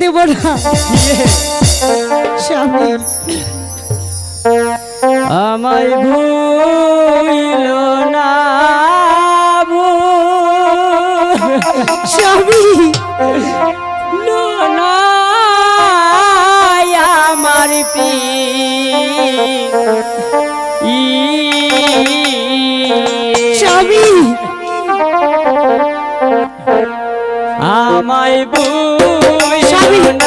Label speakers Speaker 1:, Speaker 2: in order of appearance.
Speaker 1: দেব না। স্বামী।
Speaker 2: আমায় ভুইল না
Speaker 1: স্বামী।
Speaker 2: আমার পি
Speaker 1: স্বামী।
Speaker 2: আমায় ভুইল Hey